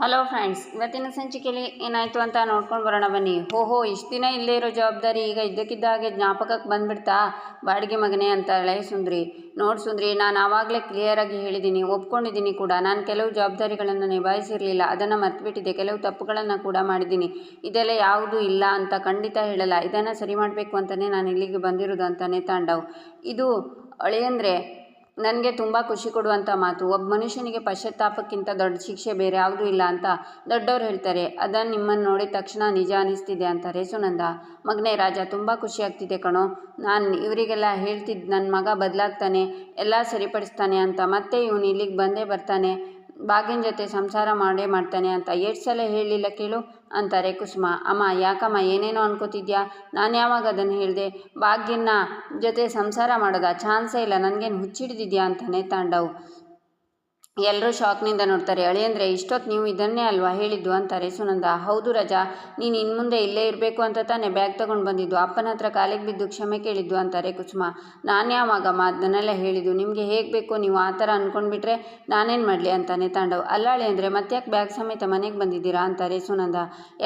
Hello friends ಇವತ್ತಿನ ಸಂಚಿಕೆಯಲ್ಲಿ ಏನಾಯಿತು ಅಂತ ನೋಡ್ಕೊಂಡು ಬರೋಣ ಬನ್ನಿ. ಓಹೋ, ಇಷ್ಟು ದಿನ ಇಲ್ಲೇ ಇರೋ ಜವಾಬ್ದಾರಿ ಈಗ ಇದ್ದಕ್ಕಿದ್ದಾಗೆ ಜ್ಞಾಪಕಕ್ಕೆ ಬಂದ್ಬಿಡ್ತಾ? ಬಾಡಿಗೆ ಮಗನೇ ಅಂತಾಳೆ ಸುಂದ್ರಿ. ನೋಡಿ ಸುಂದ್ರಿ, ನಾನು ಆವಾಗಲೇ ಕ್ಲಿಯರಾಗಿ ಹೇಳಿದ್ದೀನಿ ಒಪ್ಕೊಂಡಿದ್ದೀನಿ ಕೂಡ. ನಾನು ಕೆಲವು ಜವಾಬ್ದಾರಿಗಳನ್ನು ನಿಭಾಯಿಸಿರಲಿಲ್ಲ, ಅದನ್ನು ಮರ್ತುಬಿಟ್ಟಿದ್ದೆ. ಕೆಲವು ತಪ್ಪುಗಳನ್ನು ಕೂಡ ಮಾಡಿದ್ದೀನಿ ಇದೆಲ್ಲ ಯಾವುದೂ ಇಲ್ಲ ಅಂತ ಖಂಡಿತ ಹೇಳಲ್ಲ. ಇದನ್ನು ಸರಿ ಮಾಡಬೇಕು ಅಂತಲೇ ನಾನು ಇಲ್ಲಿಗೆ ಬಂದಿರೋದು ಅಂತಲೇ ತಾಂಡವು. ಇದು ಅಳಿಯಂದರೆ ನನಗೆ ತುಂಬ ಖುಷಿ ಕೊಡುವಂಥ ಮಾತು. ಒಬ್ಬ ಮನುಷ್ಯನಿಗೆ ಪಶ್ಚಾತ್ತಾಪಕ್ಕಿಂತ ದೊಡ್ಡ ಶಿಕ್ಷೆ ಬೇರೆ ಯಾವುದೂ ಇಲ್ಲ ಅಂತ ದೊಡ್ಡವರು ಹೇಳ್ತಾರೆ. ಅದನ್ನು ನಿಮ್ಮನ್ನು ನೋಡಿದ ತಕ್ಷಣ ನಿಜ ಅನಿಸ್ತಿದೆ ಅಂತಾರೆ ಸುನಂದ. ಮಗನೇ ರಾಜ, ತುಂಬ ಖುಷಿ ಆಗ್ತಿದೆ ಕಣೋ. ನಾನು ಇವರಿಗೆಲ್ಲ ಹೇಳ್ತಿದ್ದು ನನ್ನ ಮಗ ಬದಲಾಗ್ತಾನೆ, ಎಲ್ಲ ಸರಿಪಡಿಸ್ತಾನೆ ಅಂತ ಮತ್ತೆ ಇವನು ಇಲ್ಲಿಗೆ ಬಂದೇ ಬರ್ತಾನೆ. ಭಾಗ್ಯನ ಜೊತೆ ಸಂಸಾರ ಮಾಡೇ ಮಾಡ್ತಾನೆ ಅಂತ ಎಷ್ಟು ಸಲ ಹೇಳಿಲ್ಲ ಕೇಳು ಅಂತಾರೆ ಕುಸುಮ. ಅಮ್ಮ, ಯಾಕಮ್ಮ, ಏನೇನೋ ಅನ್ಕೋತಿದ್ಯಾ? ನಾನು ಯಾವಾಗ ಅದನ್ನು ಹೇಳಿದೆ? ಭಾಗ್ಯನ ಜೊತೆ ಸಂಸಾರ ಮಾಡೋದಾ? ಚಾನ್ಸೇ ಇಲ್ಲ, ನನಗೇನು ಹುಚ್ಚಿಡ್ದಿದ್ಯಾ ಅಂತಾನೆ ತಾಂಡವ್. ಎಲ್ಲರೂ ಶಾಕ್ನಿಂದ ನೋಡ್ತಾರೆ ಅಳಿಯಂದ್ರೆ ಇಷ್ಟೊತ್ತು ನೀವು ಇದನ್ನೇ ಅಲ್ವಾ ಹೇಳಿದ್ದು? ಅಂತಾರೆ ಸುನಂದ. ಹೌದು ರಜಾ, ನೀನು ಇನ್ನು ಮುಂದೆ ಇಲ್ಲೇ ಇರಬೇಕು ಅಂತ ತಾನೇ ಬ್ಯಾಗ್ ತಗೊಂಡು ಬಂದಿದ್ದು. ಅಪ್ಪನ ಹತ್ರ ಕಾಲಿಗೆ ಬಿದ್ದು ಕ್ಷಮೆ ಕೇಳಿದ್ದು, ಅಂತಾರೆ ಕುಸುಮ. ನಾನು ಯಾವಾಗಮ್ಮ ಅದನ್ನೆಲ್ಲ ಹೇಳಿದ್ದು? ನಿಮಗೆ ಹೇಗೆ ಬೇಕು? ನೀವು ಆ ಥರ ಅಂದ್ಕೊಂಡ್ಬಿಟ್ರೆ ನಾನೇನು ಮಾಡಲಿ? ಅಂತಾನೆ ತಾಂಡವ್. ಅಲ್ಲಾಳಿ ಅಂದರೆ ಮತ್ತ್ಯಾಕೆ ಬ್ಯಾಗ್ ಸಮೇತ ಮನೆಗೆ ಬಂದಿದ್ದೀರಾ? ಅಂತಾರೆ ಸುನಂದ.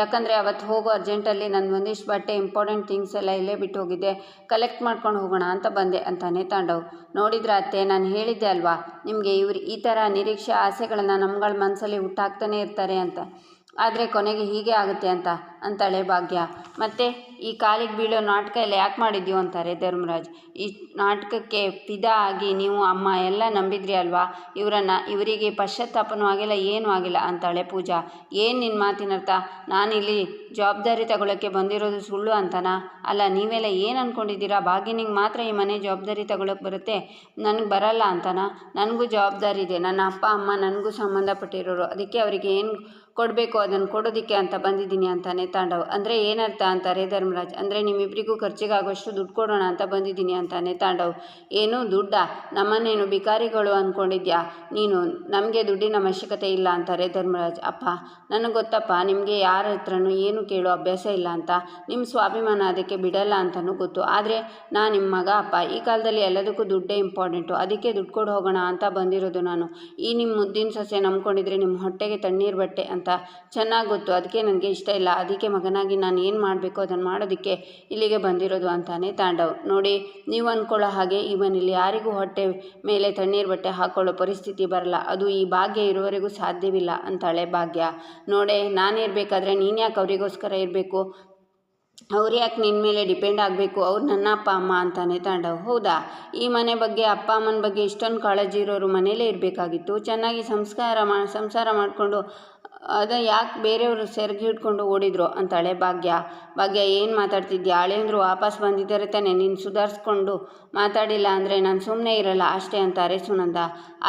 ಯಾಕಂದರೆ ಅವತ್ತು ಹೋಗೋ ಅರ್ಜೆಂಟಲ್ಲಿ ನನ್ನ ಒಂದಿಷ್ಟು ಬಟ್ಟೆ, ಇಂಪಾರ್ಟೆಂಟ್ ಥಿಂಗ್ಸ್ ಎಲ್ಲ ಇಲ್ಲೇ ಬಿಟ್ಟು ಹೋಗಿದ್ದೆ ಕಲೆಕ್ಟ್ ಮಾಡ್ಕೊಂಡು ಹೋಗೋಣ ಅಂತ ಬಂದೆ, ಅಂತಾನೆ ತಾಂಡವ್. ನೋಡಿದ್ರ ಅತ್ತೆ, ನಾನು ಹೇಳಿದ್ದೆ ಅಲ್ವಾ? ನಿಮಗೆ ಇವ್ರು ಈ ಥರ ನಿರೀಕ್ಷೆ ಆಸೆಗಳನ್ನು ನಮ್ಗಳ ಮನಸ್ಸಲ್ಲಿ ಹುಟ್ಟಾಕ್ತಾನೆ ಇರ್ತಾರೆ ಅಂತ. ಆದರೆ ಕೊನೆಗೆ ಹೀಗೆ ಆಗುತ್ತೆ ಅಂತ, ಅಂತಾಳೆ ಭಾಗ್ಯ. ಮತ್ತು, ಈ ಕಾಲಿಗೆ ಬೀಳೋ ನಾಟಕ ಎಲ್ಲ ಯಾಕೆ ಮಾಡಿದ್ಯೋ ಅಂತಾರೆ ಧರ್ಮರಾಜ್. ಈ ನಾಟಕಕ್ಕೆ ಫಿದಾ ಆಗಿ ನೀವು ಅಮ್ಮ ಎಲ್ಲ ನಂಬಿದ್ರಿ ಅಲ್ವಾ? ಇವರನ್ನು, ಇವರಿಗೆ ಪಶ್ಚಾತ್ತಾಪನೂ ಆಗಿಲ್ಲ, ಏನೂ ಆಗಿಲ್ಲ ಅಂತಾಳೆ ಪೂಜಾ. ಏನು ನಿನ್ನ ಮಾತಿನರ್ಥ? ನಾನಿಲ್ಲಿ ಜವಾಬ್ದಾರಿ ತಗೊಳ್ಳೋಕ್ಕೆ ಬಂದಿರೋದು ಸುಳ್ಳು ಅಂತನಾ? ಅಲ್ಲ, ನೀವೆಲ್ಲ ಏನು ಅಂದ್ಕೊಂಡಿದ್ದೀರಾ ಭಾಗ್ಯನಿಗೆ ಮಾತ್ರ ಈ ಮನೆ ಜವಾಬ್ದಾರಿ ತಗೊಳ್ಳೋಕೆ ಬರುತ್ತೆ? ನನಗೆ ಬರಲ್ಲ ಅಂತನಾ? ನನಗೂ ಜವಾಬ್ದಾರಿ ಇದೆ. ನನ್ನ ಅಪ್ಪ, ಅಮ್ಮ ನನಗೂ ಸಂಬಂಧಪಟ್ಟಿರೋರು. ಅದಕ್ಕೆ ಅವರಿಗೆ ಏನು ಕೊಡಬೇಕು, ಅದನ್ನು ಕೊಡೋದಕ್ಕೆ ಅಂತ ಬಂದಿದ್ದೀನಿ ಅಂತಾನೆ ತಾಂಡವ್. ಅಂದರೆ ಏನರ್ಥ ಅಂತಾರೆ ಧರ್ಮರಾಜ್, ಅಂದರೆ ನಿಮ್ಮಿಬ್ಬರಿಗೂ ಖರ್ಚಿಗಾಗೋಷ್ಟು ದುಡ್ಡು ಕೊಡೋಣ ಅಂತ ಬಂದಿದ್ದೀನಿ ಅಂತಾನೆ ತಾಂಡವ್. ಏನು ದುಡ್ಡ? ನಮ್ಮನ್ನೇನು ಬಿಕಾರಿಗಳು ಅಂದ್ಕೊಂಡಿದ್ಯಾ ನೀನು, ನಮಗೆ ದುಡ್ಡಿನ ಅವಶ್ಯಕತೆ ಇಲ್ಲ ಅಂತಾರೆ ಧರ್ಮರಾಜ್. ಅಪ್ಪ, ನನಗೆ ಗೊತ್ತಪ್ಪ, ನಿಮಗೆ ಯಾರ ಹತ್ರನೂ ಏನು ಕೇಳೋ ಅಭ್ಯಾಸ ಇಲ್ಲ ಅಂತ. ನಿಮ್ಮ ಸ್ವಾಭಿಮಾನ ಅದಕ್ಕೆ ಬಿಡಲ್ಲ ಅಂತಲೂ ಗೊತ್ತು. ಆದರೆ ನಾನು ನಿಮ್ಮ ಮಗ, ಅಪ್ಪ, ಈ ಕಾಲದಲ್ಲಿ ಎಲ್ಲದಕ್ಕೂ ದುಡ್ಡೇ ಇಂಪಾರ್ಟೆಂಟು ಅದಕ್ಕೆ ದುಡ್ಡು ಕೊಡು ಹೋಗೋಣ ಅಂತ ಬಂದಿರೋದು ನಾನು. ಈ ನಿಮ್ಮ ಮುದ್ದಿನ ಸೊಸೆ ನಂಬ್ಕೊಂಡಿದ್ರೆ ನಿಮ್ಮ ಹೊಟ್ಟೆಗೆ ತಣ್ಣೀರು ಬಟ್ಟೆ ಅಂತ ಚೆನ್ನಾಗಿ ಗೊತ್ತು. ಅದಕ್ಕೆ ನನಗೆ ಇಷ್ಟ ಇಲ್ಲ. ಅದಕ್ಕೆ ಮಗನಾಗಿ ನಾನು ಏನು ಮಾಡಬೇಕು ಅದನ್ನು ಮಾಡೋದಕ್ಕೆ ಇಲ್ಲಿಗೆ ಬಂದಿರೋದು ಅಂತಾನೆ ತಾಂಡವ್. ನೋಡಿ, ನೀವು ಅಂದ್ಕೊಳ್ಳೋ ಹಾಗೆ ಈ ಇಲ್ಲಿ ಯಾರಿಗೂ ಹೊಟ್ಟೆ ಮೇಲೆ ತಣ್ಣೀರು ಬಟ್ಟೆ ಹಾಕ್ಕೊಳ್ಳೋ ಪರಿಸ್ಥಿತಿ ಬರಲ್ಲ. ಅದು ಈ ಭಾಗ್ಯ ಇರುವವರೆಗೂ ಸಾಧ್ಯವಿಲ್ಲ ಅಂತಾಳೆ ಭಾಗ್ಯ. ನೋಡೆ ನಾನಿರಬೇಕಾದ್ರೆ ನೀನು ಯಾಕೆ ಅವರಿಗೋಸ್ಕರ ಇರಬೇಕು? ಅವ್ರು ಯಾಕೆ ನಿನ್ನ ಮೇಲೆ ಡಿಪೆಂಡ್ ಆಗಬೇಕು? ಅವ್ರು ನನ್ನ ಅಪ್ಪ, ಅಮ್ಮ ಅಂತಾನೆ ತಾಂಡವ್. ಹೌದಾ? ಈ ಮನೆ ಬಗ್ಗೆ, ಅಪ್ಪ, ಅಮ್ಮನ ಬಗ್ಗೆ ಇಷ್ಟೊಂದು ಕಾಳಜಿ ಇರೋರು ಮನೇಲೇ ಇರಬೇಕಾಗಿತ್ತು. ಚೆನ್ನಾಗಿ ಸಂಸ್ಕಾರ ಮಾ, ಸಂಸಾರ ಮಾಡಿಕೊಂಡು ಅದ ಯಾಕೆ ಬೇರೆಯವರು ಸೆರ್ಗಿ ಹಿಡ್ಕೊಂಡು ಓಡಿದ್ರು ಅಂತಾಳೆ ಭಾಗ್ಯ. ಭಾಗ್ಯ ಏನು ಮಾತಾಡ್ತಿದ್ಯಾ? ಅಂದರು ವಾಪಸ್ ಬಂದಿದ್ದಾರೆ ತಾನೆ, ನೀನು ಸುಧಾರಿಸ್ಕೊಂಡು ಮಾತಾಡಿಲ್ಲ ಅಂದರೆ ನಾನು ಸುಮ್ಮನೆ ಇರಲ್ಲ, ಅಷ್ಟೇ ಅಂತಾರೆ ಸುನಂದ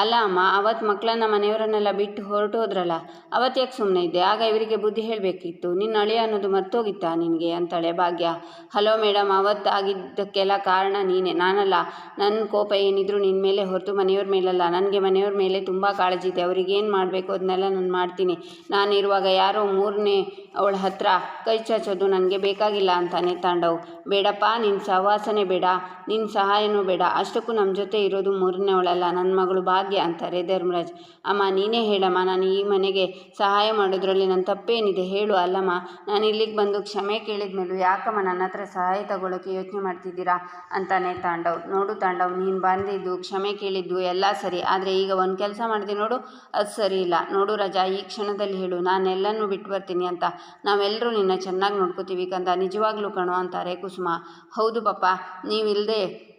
ಅಲ್ಲ ಅಮ್ಮ ಅವತ್ತು ಮಕ್ಕಳನ್ನ ಮನೆಯವರನ್ನೆಲ್ಲ ಬಿಟ್ಟು ಹೊರಟು ಹೋದ್ರಲ್ಲ ಅವತ್ತು ಯಾಕೆ ಸುಮ್ಮನೆ ಇದ್ದೆ? ಆಗ ಇವರಿಗೆ ಬುದ್ಧಿ ಹೇಳಬೇಕಿತ್ತು. ನಿನ್ನ ಅಳಿಯ ಅನ್ನೋದು ಮರ್ತೋಗಿತ್ತಾ ನಿನಗೆ ಅಂತಾಳೆ ಭಾಗ್ಯ. ಹಲೋ ಮೇಡಮ್ ಅವತ್ತು ಆಗಿದ್ದಕ್ಕೆಲ್ಲ ಕಾರಣ ನೀನೇ, ನಾನಲ್ಲ. ನನ್ನ ಕೋಪ ಏನಿದ್ರು ನಿನ್ನ ಮೇಲೆ ಹೊರತು ಮನೆಯವ್ರ ಮೇಲಲ್ಲ. ನನಗೆ ಮನೆಯವ್ರ ಮೇಲೆ ತುಂಬ ಕಾಳಜಿ ಇದೆ. ಅವ್ರಿಗೆ ಏನು ಮಾಡಬೇಕು ಅದನ್ನೆಲ್ಲ ನಾನು ಮಾಡ್ತೀನಿ. ನಾನಿರುವಾಗ ಯಾರೋ ಮೂರನೇ ಅವಳ ಹತ್ರ, ಕೈ ಚಾಚೋದು ನನಗೆ ಬೇಕಾಗಿಲ್ಲ ಅಂತಾನೆ ತಾಂಡವ್. ಬೇಡಪ್ಪ ನಿನ್ನ ಸಹವಾಸನೆ ಬೇಡ ನಿನ್ನ ಸಹಾಯನೂ ಬೇಡ. ಅಷ್ಟಕ್ಕೂ ನಮ್ಮ ಜೊತೆ ಇರೋದು ಮೂರನೇ ಅವಳಲ್ಲ ನನ್ನ ಮಗಳು ಭಾಗ್ಯ ಅಂತಾರೆ ಧರ್ಮರಾಜ್. ಅಮ್ಮ, ನೀನೇ ಹೇಳಮ್ಮ, ನಾನು ಈ ಮನೆಗೆ ಸಹಾಯ ಮಾಡೋದ್ರಲ್ಲಿ ನನ್ನ ತಪ್ಪೇನಿದೆ. ಹೇಳು, ಅಲ್ಲಮ್ಮ, ನಾನು ಇಲ್ಲಿಗೆ ಬಂದು ಕ್ಷಮೆ ಕೇಳಿದ ಮೇಲೂ ಯಾಕಮ್ಮ ನನ್ನ ಹತ್ರ ಸಹಾಯ ತಗೊಳ್ಳೋಕ್ಕೆ ಯೋಚನೆ ಮಾಡ್ತಿದ್ದೀರಾ? ಅಂತಾನೆ ತಾಂಡವ್. ನೋಡು ತಾಂಡವ್, ನೀನು ಬಂದಿದ್ದು ಕ್ಷಮೆ ಕೇಳಿದ್ದು ಎಲ್ಲ ಸರಿ, ಆದರೆ ಈಗ ಒಂದು ಕೆಲಸ ಮಾಡಿದೆ ನೋಡು, ಅದು ಸರಿ ಇಲ್ಲ. ನೋಡು ರಜಾ, ಈ ಕ್ಷಣದಲ್ಲಿ ಹೇಳು, ನಾನೆಲ್ಲನೂ ಬಿಟ್ಟು ಬರ್ತೀನಿ ಅಂತ ನಾವೆಲ್ಲರೂ ನಿನ್ನ ಚೆನ್ನಾಗಿ ನೋಡ್ಕೋತೀವಿ ಕಂದ. ನಿಜವಾಗ್ಲೂ ಕಣೋ ಅಂತಾರೆ ಕುಸುಮ. ಹೌದು ಪಾಪ ನೀವಿಲ್ಲದೆ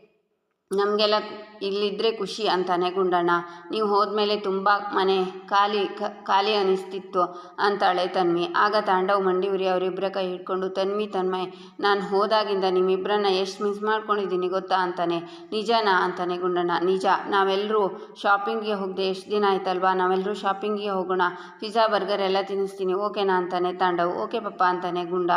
ನಮಗೆಲ್ಲ ಇಲ್ಲಿದ್ದರೆ ಖುಷಿ ಅಂತಾನೆ ಗುಂಡಣ್ಣ. ನೀವು ಹೋದ್ಮೇಲೆ ತುಂಬ ಮನೆ ಖಾಲಿ ಖಾಲಿ ಅನಿಸ್ತಿತ್ತು ಅಂತಾಳೆ ತನ್ವಿ. ಆಗ ತಾಂಡವ್ ಮಂಡಿ ಉರಿ ಅವರಿಬ್ಬರ ಕೈ ಹಿಡ್ಕೊಂಡು, ತನ್ವಿ, ತನ್ಮಯ್, ನಾನು ಹೋದಾಗಿಂದ ನಿಮ್ಮಿಬ್ಬರನ್ನ ಎಷ್ಟು ಮಿಸ್ ಮಾಡ್ಕೊಂಡಿದ್ದೀನಿ ಗೊತ್ತಾ? ಅಂತಾನೆ. ನಿಜನಾ? ಅಂತಾನೆ ಗುಂಡಣ್ಣ. ನಿಜ ನಾವೆಲ್ಲರೂ ಶಾಪಿಂಗ್ಗೆ ಹೋಗದೆ ಎಷ್ಟು ದಿನ ಆಯ್ತಲ್ವಾ? ನಾವೆಲ್ಲರೂ ಶಾಪಿಂಗಿಗೆ ಹೋಗೋಣ. ಪಿಜ್ಜಾ ಬರ್ಗರ್ ಎಲ್ಲ ತಿನ್ನಿಸ್ತೀನಿ. ಓಕೆನಾ? ಅಂತಾನೆ ತಾಂಡವ್. ಓಕೆ ಪಪ್ಪ, ಅಂತಾನೆ ಗುಂಡ.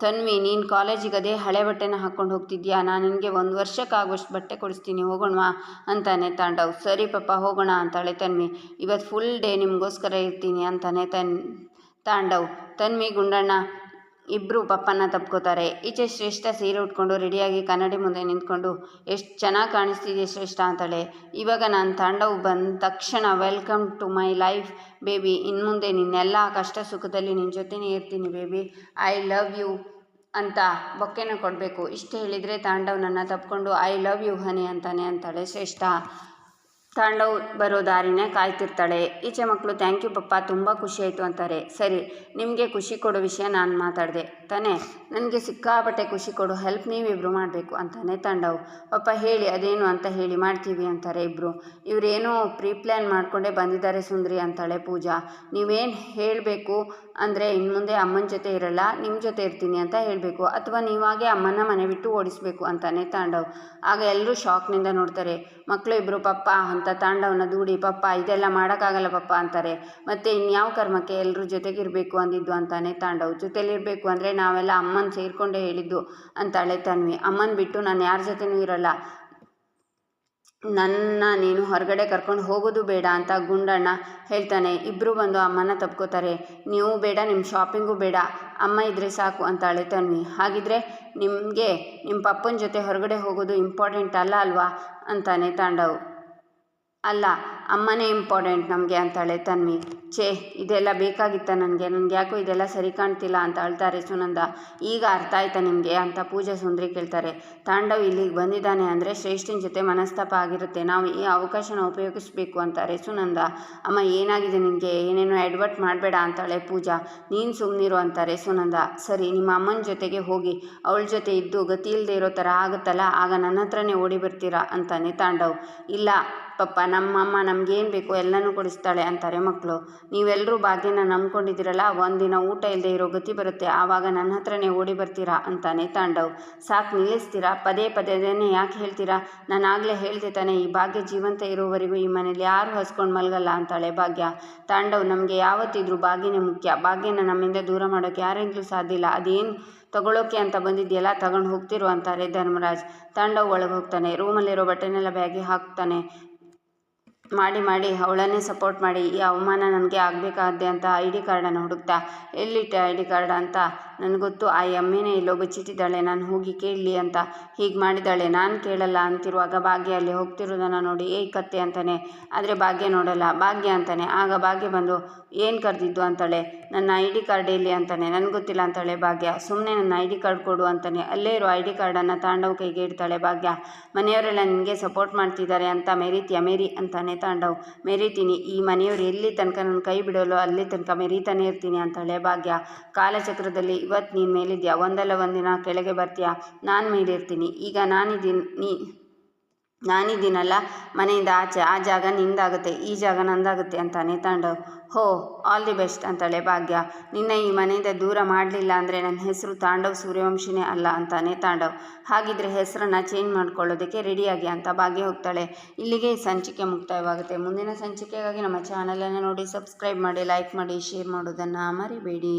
ತನ್ವಿ, ನೀನು ಕಾಲೇಜಿಗೆ ಅದೇ ಹಳೆ ಬಟ್ಟೆನ ಹಾಕ್ಕೊಂಡು ಹೋಗ್ತಿದ್ಯಾ? ನಾನು ನಿನಗೆ ಒಂದು ವರ್ಷಕ್ಕಾಗುವಷ್ಟು ಬಟ್ಟೆ ಕೊಡಿಸ್ತೀನಿ. ಹೋಗೋಣವಾ? ಅಂತಾನೆ ತಾಂಡವ್. ಸರಿ ಪಾಪ, ಹೋಗೋಣ ಅಂತಾಳೆ ತನ್ಮಿ ಇವತ್ತು ಫುಲ್ ಡೇ ನಿಮಗೋಸ್ಕರ ಇರ್ತೀನಿ ಅಂತಾನೆ ತನ್, ತಾಂಡವ್. ತನ್ಮಿ ಗುಂಡಣ್ಣ ಇಬ್ಬರು ಪಪ್ಪನ ತಪ್ಕೋತಾರೆ. ಈಚೆ ಶ್ರೇಷ್ಠ ಸೀರೆ ಉಟ್ಕೊಂಡು ರೆಡಿಯಾಗಿ ಕನ್ನಡಿ ಮುಂದೆ ನಿಂತ್ಕೊಂಡು, ಎಷ್ಟು ಚೆನ್ನಾಗಿ ಕಾಣಿಸ್ತಿದೆ ಶ್ರೇಷ್ಠ ಅಂತಾಳೆ. ಇವಾಗ ನಾನು ತಾಂಡವ್ ಬಂದ ತಕ್ಷಣ welcome to my life baby ಇನ್ನು ಮುಂದೆ ನಿನ್ನೆಲ್ಲ ಕಷ್ಟ ಸುಖದಲ್ಲಿ ನಿನ್ನ ಜೊತೆನೇ ಇರ್ತೀನಿ ಬೇಬಿ ಐ ಲವ್ ಯು ಅಂತ ಬೊಕ್ಕೆನ ಕೊಡಬೇಕು. ಇಷ್ಟು ಹೇಳಿದರೆ ತಾಂಡವ್ ನನ್ನ ತಪ್ಕೊಂಡು ಐ ಲವ್ ಯು ಹನಿ ಅಂತಾನೆ ಅಂತಾಳೆ ಶ್ರೇಷ್ಠ. ತಾಂಡವ್ ಬರೋ ದಾರಿನೇ ಕಾಯ್ತಿರ್ತಾಳೆ. ಈಚೆ ಮಕ್ಕಳು ಥ್ಯಾಂಕ್ ಯು ಪಪ್ಪ, ತುಂಬ ಖುಷಿ ಆಯಿತು ಅಂತಾರೆ. ಸರಿ, ನಿಮಗೆ ಖುಷಿ ಕೊಡೋ ವಿಷಯ ನಾನು ಮಾತಾಡಿದೆ. ತಾನೇ, ನನಗೆ ಸಿಕ್ಕಾಪಟ್ಟೆ ಖುಷಿ ಕೊಡು, ಹೆಲ್ಪ್ ನೀವಿಬ್ಬರು ಮಾಡಬೇಕು ಅಂತಾನೆ ತಾಂಡವ್. ಪಪ್ಪ, ಹೇಳಿ, ಅದೇನು ಅಂತ ಹೇಳಿ ಮಾಡ್ತೀವಿ ಅಂತಾರೆ ಇಬ್ಬರು ಇವರೇನೋ ಪ್ರೀ ಪ್ಲ್ಯಾನ್ ಮಾಡಿಕೊಂಡೇ ಬಂದಿದ್ದಾರೆ ಸುಂದ್ರಿ ಅಂತಾಳೆ ಪೂಜಾ. ನೀವೇನು ಹೇಳಬೇಕು ಅಂದರೆ ಇನ್ನು ಮುಂದೆ ಅಮ್ಮನ ಜೊತೆ ಇರಲ್ಲ ನಿಮ್ಮ ಜೊತೆ ಇರ್ತೀನಿ ಅಂತ ಹೇಳಬೇಕು. ಅಥವಾ ನೀವಾಗೆ ಅಮ್ಮನ ಮನೆ ಬಿಟ್ಟು ಓಡಿಸ್ಬೇಕು ಅಂತಾನೆ ತಾಂಡವ್. ಆಗ ಎಲ್ಲರೂ ಶಾಕ್ನಿಂದ ನೋಡ್ತಾರೆ. ಮಕ್ಕಳು ಇಬ್ಬರು ಪಪ್ಪ, ಅಂತ ತಾಂಡವನ ದೂಡಿ, ಪಪ್ಪ, ಇದೆಲ್ಲ ಮಾಡೋಕ್ಕಾಗಲ್ಲ ಪಪ್ಪ ಅಂತಾರೆ. ಮತ್ತು ಇನ್ಯಾವ ಕರ್ಮಕ್ಕೆ ಎಲ್ಲರೂ ಜೊತೆಗಿರಬೇಕು ಅಂದಿದ್ದು ಅಂತಾನೆ ತಾಂಡವ್. ಜೊತೆಲಿರಬೇಕು ಅಂದರೆ ನಾವೆಲ್ಲ ಅಮ್ಮನ ಸೇರಿಕೊಂಡೇ ಹೇಳಿದ್ದು ಅಂತಾಳೆ ತನ್ವಿ. ಅಮ್ಮನ ಬಿಟ್ಟು ನಾನು ಯಾರ ಜೊತೆನೂ ಇರಲ್ಲ. ನನ್ನ, ನೀನು ಹೊರಗಡೆ ಕರ್ಕೊಂಡು ಹೋಗೋದು ಬೇಡ ಅಂತ ಗುಂಡಣ್ಣ ಹೇಳ್ತಾನೆ. ಇಬ್ಬರು ಬಂದು ಅಮ್ಮನ ತಪ್ಕೋತಾರೆ. ನೀವು ಬೇಡ ನಿಮ್ಮ ಶಾಪಿಂಗು ಬೇಡ. ಅಮ್ಮ ಇದ್ದರೆ ಸಾಕು ಅಂತಾಳೆ ತನ್ವಿ. ಹಾಗಿದ್ರೆ ನಿಮಗೆ ನಿಮ್ಮ ಪಪ್ಪನ ಜೊತೆ ಹೊರಗಡೆ ಹೋಗೋದು ಇಂಪಾರ್ಟೆಂಟ್ ಅಲ್ಲ ಅಲ್ವಾ? ಅಂತಾನೆ ತಾಂಡವ್. ಅಲ್ಲ, ಅಮ್ಮನೇ ಇಂಪಾರ್ಟೆಂಟ್ ನಮಗೆ ಅಂತಾಳೆ ತನ್ವಿ. ಛೇ, ಇದೆಲ್ಲ ಬೇಕಾಗಿತ್ತ ನನಗೆ? ನನಗೆ ಯಾಕೋ ಇದೆಲ್ಲ ಸರಿ ಕಾಣ್ತಿಲ್ಲ ಅಂತ ಅಳ್ತಾರೆ ಸುನಂದ. ಈಗ ಅರ್ಥ ಆಯ್ತಾ ನಿಮಗೆ ಅಂತ ಪೂಜಾ ಸುಂದರಿ ಕೇಳ್ತಾರೆ. ತಾಂಡವ್ ಇಲ್ಲಿಗೆ ಬಂದಿದ್ದಾನೆ ಅಂದರೆ ಶ್ರೇಷ್ಠಿನ ಜೊತೆ ಮನಸ್ತಾಪ ಆಗಿರುತ್ತೆ. ನಾವು ಈ ಅವಕಾಶನ ಉಪಯೋಗಿಸ್ಬೇಕು ಅಂತಾರೆ ಸುನಂದ. ಅಮ್ಮ, ಏನಾಗಿದೆ ನಿಮಗೆ ಏನೇನೋ ಎಡ್ವರ್ಟ್ ಮಾಡಬೇಡ ಅಂತಾಳೆ ಪೂಜಾ. ನೀನು ಸುಮ್ಮನಿರು ಅಂತಾರೆ ಸುನಂದ. ಸರಿ, ನಿಮ್ಮ ಅಮ್ಮನ ಜೊತೆಗೆ ಹೋಗಿ. ಅವಳ ಜೊತೆ ಇದ್ದು ಗತಿ ಇಲ್ಲದೆ ಇರೋ ಥರ ಆಗುತ್ತಲ್ಲ? ಆಗ ನನ್ನ ಹತ್ರನೇ ಓಡಿ ಬರ್ತೀರಾ? ಅಂತಾನೆ ತಾಂಡವ್. ಇಲ್ಲ ಪಪ್ಪ ನಮ್ಮಮ್ಮ ಏನು ಬೇಕು ಎಲ್ಲನೂ ಕೊಡಿಸ್ತಾಳೆ ಅಂತಾರೆ ಮಕ್ಕಳು ನೀವೆಲ್ಲರೂ ಭಾಗ್ಯನ ನಂಬ್ಕೊಂಡಿದ್ದೀರಲ್ಲ, ಒಂದಿನ ಊಟ ಇಲ್ಲದೆ ಇರೋ ಗತಿ ಬರುತ್ತೆ, ಆವಾಗ ನನ್ನ ಹತ್ರನೇ ಓಡಿ ಬರ್ತೀರಾ ಅಂತಾನೆ ತಾಂಡವ್. ಸಾಕು ನಿಲ್ಲಿಸ್ತೀರಾ? ಪದೇ ಪದೇ ಯಾಕೆ ಹೇಳ್ತೀರಾ? ನಾನು ಆಗಲೇ ಹೇಳ್ದೆ ತಾನೆ, ಈ ಭಾಗ್ಯ ಜೀವಂತ ಇರೋವರೆಗೂ ಈ ಮನೇಲಿ ಯಾರು ಹಸ್ಕೊಂಡು ಮಲಗಲ್ಲ ಅಂತಾಳೆ ಭಾಗ್ಯ. ತಾಂಡವ್, ನಮಗೆ ಯಾವತ್ತಿದ್ರೂ ಭಾಗ್ಯನೇ ಮುಖ್ಯ. ಭಾಗ್ಯನ ನಮ್ಮಿಂದ ದೂರ ಮಾಡೋಕ್ಕೆ ಯಾರಿಂದಲೂ ಸಾಧ್ಯ ಇಲ್ಲ. ಅದೇನು ತಗೊಳ್ಳೋಕೆ ಅಂತ ಬಂದಿದೆಯಲ್ಲ, ತಗೊಂಡು ಹೋಗ್ತಿರು ಅಂತಾರೆ ಧರ್ಮರಾಜ್. ತಾಂಡವ್ ಒಳಗೆ ಹೋಗ್ತಾನೆ ರೂಮಲ್ಲಿರೋ ಬಟ್ಟೆನೆಲ್ಲ ಬ್ಯಾಗಿ ಹಾಕ್ತಾನೆ. ಮಾಡಿ ಮಾಡಿ, ಅವಳನ್ನೇ ಸಪೋರ್ಟ್ ಮಾಡಿ, ಈ ಅವಮಾನ ನನಗೆ ಆಗಬೇಕಾದ್ದೆ ಅಂತ ಐ ಡಿ ಕಾರ್ಡನ್ನು ಹುಡುಕ್ತಾ, ಎಲ್ಲಿಟ್ಟೆ ಐ ಡಿ ಕಾರ್ಡ್ ಅಂತ? ನನಗೆ ಗೊತ್ತು, ಆ ಎಮ್ಮೆನೇ ಇಲ್ಲೋ ಬಚ್ಚಿಟ್ಟಿದ್ದಾಳೆ, ನಾನು ಹೋಗಿ ಕೇಳಲಿ ಅಂತ. ಹೀಗೆ ಮಾಡಿದ್ದಾಳೆ, ನಾನು ಕೇಳಲ್ಲ ಅಂತಿರುವಾಗ ಭಾಗ್ಯ ಅಲ್ಲಿ ಹೋಗ್ತಿರೋದನ್ನು ನೋಡಿ ಏ ಕತ್ತೆ ಅಂತಾನೆ. ಆದರೆ ಭಾಗ್ಯ ನೋಡಲ್ಲ, ಭಾಗ್ಯ ಅಂತಾನೆ. ಆಗ ಭಾಗ್ಯ ಬಂದು, ಏನು ಕರೆದಿದ್ದು ಅಂತಾಳೆ. ನನ್ನ ಐ ಡಿ ಕಾರ್ಡ್ ಎಲ್ಲಿ ಅಂತಾನೆ? ನನಗೆ ಗೊತ್ತಿಲ್ಲ ಅಂತಾಳೆ ಭಾಗ್ಯ. ಸುಮ್ಮನೆ ನನ್ನ ಐ ಡಿ ಕಾರ್ಡ್ ಕೊಡು ಅಂತಾನೆ. ಅಲ್ಲೇ ಇರೋ ಐ ಡಿ ಕಾರ್ಡನ್ನು ತಾಂಡವ್ ಕೈಗೆ ಇಡ್ತಾಳೆ ಭಾಗ್ಯ. ಮನೆಯವರೆಲ್ಲ ನಿನಗೆ ಸಪೋರ್ಟ್ ಮಾಡ್ತಿದ್ದಾರೆ ಅಂತ ಮೆರೀತಿಯ ಮೇರಿ ಅಂತಾನೆ. ತಾಂಡವ್. ಮೆರೀತೀನಿ, ಈ ಮನೆಯವರು ಎಲ್ಲಿ ತನಕ ನನ್ನ ಕೈ ಬಿಡೋಲ್ಲೋ ಅಲ್ಲಿ ತನಕ ಮೆರೀತಾನೆ ಇರ್ತೀನಿ ಅಂತಾಳೆ ಭಾಗ್ಯ. ಕಾಲಚಕ್ರದಲ್ಲಿ ಇವತ್ತು ನೀನು ಮೇಲಿದ್ಯಾ? ಒಂದಲ್ಲ ಒಂದಿನ ಕೆಳಗೆ ಬರ್ತೀಯಾ? ನಾನು ಮೇಲಿರ್ತೀನಿ. ಈಗ ನಾನಿದ್ದೀನಿ ನೀ, ನಾನಿದ್ದೀನಲ್ಲ ಮನೆಯಿಂದ ಆಚೆ. ಆ ಜಾಗ ನಿಂದಾಗುತ್ತೆ, ಈ ಜಾಗ ನಂದಾಗುತ್ತೆ ಅಂತಾನೆ ತಾಂಡವ್. ಹೋ ಆಲ್ ದಿ ಬೆಸ್ಟ್ ಅಂತಾಳೆ ಭಾಗ್ಯ. ನಿನ್ನ ಈ ಮನೆಯಿಂದ ದೂರ ಮಾಡಲಿಲ್ಲ ಅಂದರೆ ನನ್ನ ಹೆಸರು ತಾಂಡವ್ ಸೂರ್ಯವಂಶಿನೇ ಅಲ್ಲ ಅಂತಾನೆ ತಾಂಡವ್. ಹಾಗಿದ್ರೆ ಹೆಸರನ್ನು ಚೇಂಜ್ ಮಾಡ್ಕೊಳ್ಳೋದಕ್ಕೆ ರೆಡಿಯಾಗಿ ಅಂತ ಭಾಗ್ಯ ಹೋಗ್ತಾಳೆ. ಇಲ್ಲಿಗೆ ಈ ಸಂಚಿಕೆ ಮುಕ್ತಾಯವಾಗುತ್ತೆ. ಮುಂದಿನ ಸಂಚಿಕೆಗಾಗಿ ನಮ್ಮ ಚಾನಲನ್ನು ನೋಡಿ ಸಬ್ಸ್ಕ್ರೈಬ್ ಮಾಡಿ ಲೈಕ್ ಮಾಡಿ ಶೇರ್ ಮಾಡೋದನ್ನು ಮರಿಬೇಡಿ.